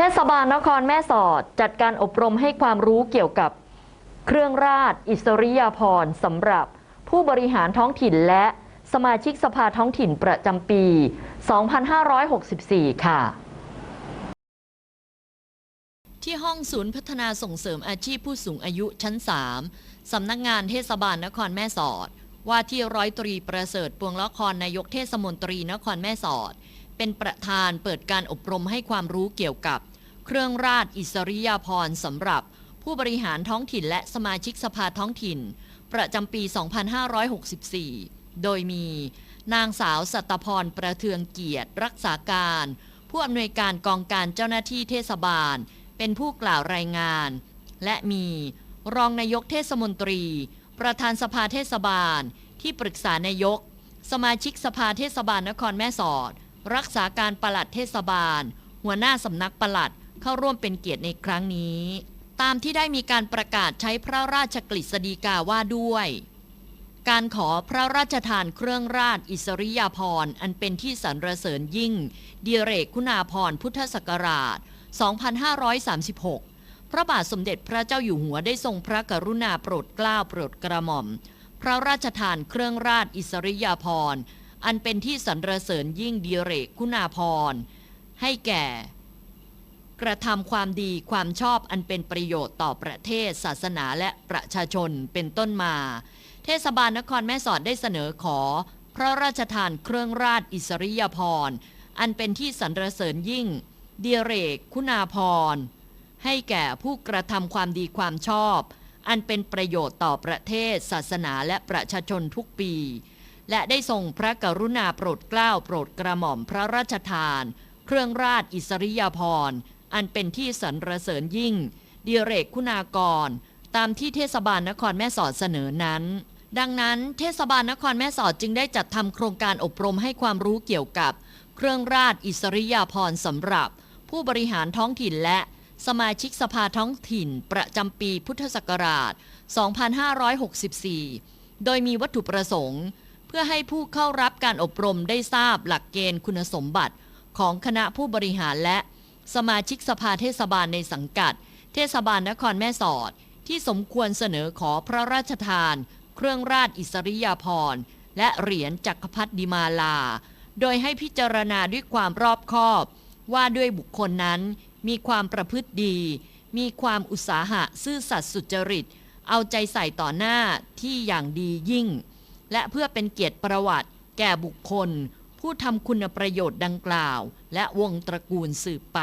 ทศบาลนครแม่สอดจัดการอบรมให้ความรู้เกี่ยวกับเครื่องราชอิสริยาภรณ์สำหรับผู้บริหารท้องถิ่นและสมาชิกสภาท้องถิ่นประจำปี 2564 ค่ะ ที่ห้องศูนย์พัฒนาส่งเสริมอาชีพผู้สูงอายุชั้น 3 สำนักงานเทศบาลนครแม่สอด ว่าที่ร้อยตรีประเสริฐปวงละครนายกเทศมนตรีนครแม่สอด เป็นประธานเปิดการอบรมให้ความรู้เกี่ยวกับ เครื่องราชอิสริยาภรณ์สำหรับผู้บริหารท้องถิ่นและสมาชิกสภาท้องถิ่น ประจำปี 2564 โดยมี นางสาวสัตพรประเทืองเกียรติ รักษาการ ผู้อำนวยการกองการเจ้าหน้าที่เทศบาล เป็นผู้กล่าวรายงาน และมีรองนายกเทศมนตรี ประธานสภาเทศบาล ที่ปรึกษานายก สมาชิกสภาเทศบาลนครแม่สอด รักษาการปลัดเทศบาล หัวหน้าสำนักปลัด เข้าร่วมเป็นเกียรติในครั้งนี้ ตามที่ได้มีการประกาศใช้พระราชกฤษฎีกาว่าด้วย การขอพระราชทานเครื่องราชอิสริยาภรณ์อันเป็นที่สรรเสริญยิ่งดีเรกคุณาภรณ์พุทธศักราช 2536 พระบาทสมเด็จพระเจ้าอยู่หัวได้ทรงพระกรุณาโปรดเกล้าโปรดกระหม่อม พระราชทานเครื่องราชอิสริยาภรณ์อันเป็นที่สรรเสริญยิ่งดีเรกคุณาภรณ์ให้แก่ กระทำความดีความชอบอันเป็นประโยชน์ต่อประเทศศาสนาและประชาชนเป็นต้นมา เทศบาลนครแม่สอดได้เสนอขอ พระราชทานเครื่องราชอิสริยาภรณ์อันเป็นที่สรรเสริญยิ่ง เดียเรกคุณาภรณ์ให้แก่ผู้กระทำความดีความชอบ อันเป็นประโยชน์ต่อประเทศ ศาสนาและประชาชนทุกปี และได้ทรงพระกรุณาโปรดเกล้าโปรดกระหม่อมพระราชทาน เครื่องราชอิสริยาภรณ์ อันเป็นที่สรรเสริญยิ่งเดียเรกคุณากร ตามที่เทศบาลนครแม่สอดเสนอนั้น ดังนั้นเทศบาลนครแม่สอดจึงได้จัดทำโครงการอบรมให้ความรู้เกี่ยวกับ เครื่องราชอิสริยาภรณ์สำหรับ ผู้บริหารท้องถิ่นและสมาชิกสภาท้องถิ่นประจำปีพุทธศักราช 2564 โดยมีวัตถุประสงค์ เพื่อให้ผู้เข้ารับการอบรมได้ทราบหลักเกณฑ์คุณสมบัติของคณะผู้บริหารและ สมาชิกสภาเทศบาลในสังกัด เทศบาลนครแม่สอด ที่สมควรเสนอขอพระราชทาน เครื่องราชอิสริยาภรณ์และเหรียญจักรพรรดิมาลา โดยให้พิจารณาด้วยความรอบคอบ ว่าด้วยบุคคลนั้นมีความประพฤติดี มีความอุตสาหะซื่อสัตย์สุจริต เอาใจใส่ต่อหน้าที่อย่างดียิ่ง และเพื่อเป็นเกียรติประวัติแก่บุคคล ผู้ทำคุณประโยชน์ดังกล่าว และวงตระกูลสืบไป